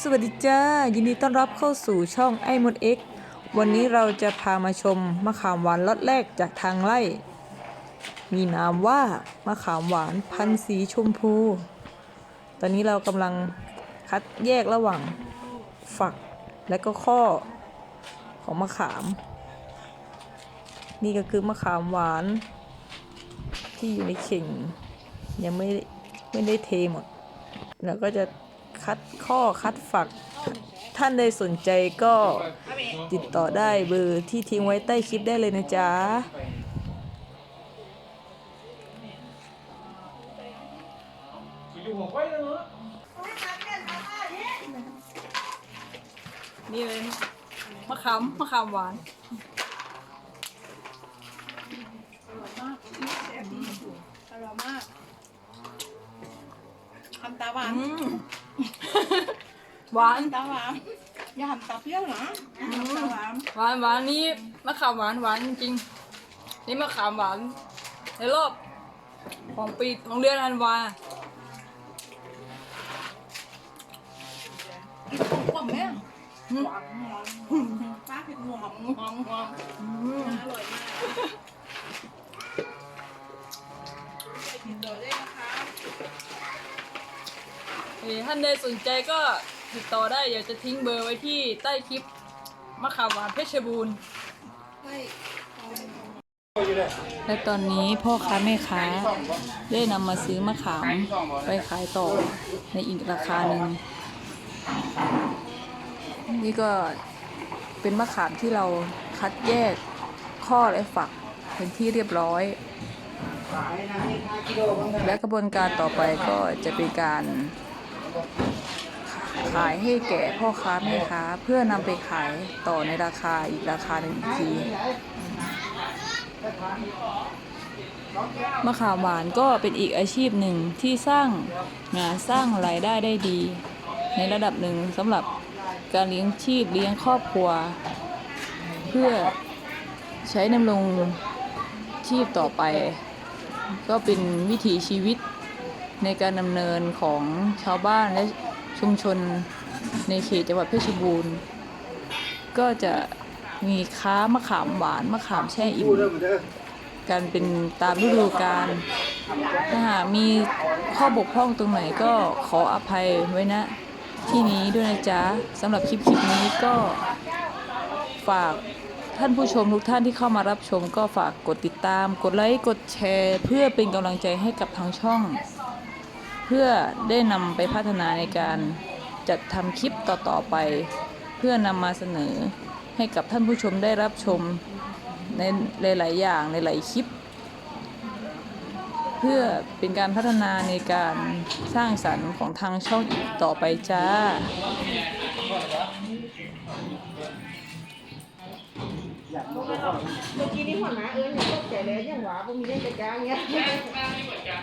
สวัสดีจ้า ยินดีต้อนรับเข้าสู่ช่องไอ้มดเอ็กวันนี้เราจะพามาชมมะขามหวานล็อตแรกจากทางไร่ มีนามว่ามะขามหวานพันธุ์สีชมพู ตอนนี้เรากำลังคัดแยกระหว่างฝักและก็ข้อของมะขาม นี่ก็คือมะขามหวานที่อยู่ในเข่งยังไม่ไม่ได้เทหมด แล้วก็จะ คัดข้อคัดฝัก ท่านใดสนใจก็ติดต่อได้เบอร์ที่ทิ้งไว้ใต้คลิปได้เลยนะจ๊ะนี่เลยมะขามมะขามหวาน อร่อยมากทำตา หวาน หวาน ตาหวาน อย่าทำตาเปรี้ยวนะทำตาหวาน หวานหวานนี่มะขามหวานหวานจริงๆนี่มะขามหวานในรอบของปีของเดือนธันวาหวานไหมหวานป้าผิดหวานหวานหวานอร่อยมาก เอ่อท่านใดสนใจก็ติดต่อได้เดี๋ยวจะทิ้งเบอร์ไว้ที่ใต้คลิปมะขามหวานเพชรบูรณ์ และตอนนี้พ่อค้าแม่ค้าได้นำมาซื้อมะขามไปขายต่อในอีกราคาหนึ่งนี่ก็เป็นมะขามที่เราคัดแยกข้อและฝักเป็นที่เรียบร้อย และกระบวนการต่อไปก็จะเป็นการ ขายให้แก่พ่อค้าแม่ค้าเพื่อนำไปขายต่อในราคาอีกราคาหนึ่งอีกทีมะขามหวานก็เป็นอีกอาชีพหนึ่งที่สร้างงานสร้างรายได้ได้ดี ในระดับหนึ่งสำหรับการเลี้ยงชีพเลี้ยงครอบครัว เพื่อใช้ดำรงชีพต่อไป ก็เป็นวิถีชีวิต ในการดำเนินของชาวบ้านและชุมชนในเขตจังหวัดเพชรบูรณ์ ก็จะมีค้ามะขามหวานมะขามแช่อิ่มการเป็นตามฤดูกาลถ้าหากมีข้อบกพร่องตรงไหนก็ขออภัยไว้นะที่นี้ด้วยนะจ๊ะสำหรับคลิปคลิปนี้ก็ฝากท่านผู้ชมทุกท่านที่เข้ามารับชมก็ฝากกดติดตาม กดไลค์ กดแชร์ เพื่อเป็นกำลังใจให้กับทางช่อง เพื่อได้นำไปพัฒนาในการจัดทำคลิปต่อๆไป เพื่อนำมาเสนอให้กับท่านผู้ชมได้รับชมในหลายๆอย่างในหลายคลิป เพื่อเป็นการพัฒนาในการสร้างสรรค์ของทางช่องอีกต่อไปจ้าเมื่อกี้นี่หัวหน้าเอิญเนี่ยตกใจเลยยังหวาบ่มีเล่นจักรเงี้ยอนกัน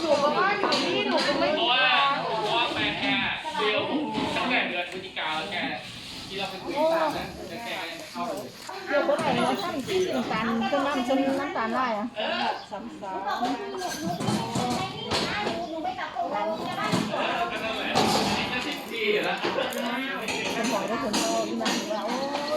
หนูก็ว่าอยู่นี่หนูก็ไม่ เพ มี ราะว่าเพราะว่าแฟนแกเดียวตั้ง แต่เดือนพฤศจิกาแล้วแกที่เราไปคุยกันนะแล้วแกเข้าเลยเดี๋ยวบ่ไหนเราท่านที่น้ำตาลจนน้ำจนน้ำตาลได้อะที่แล้วผมบอได้ผลโตอีกนะว่าโอ้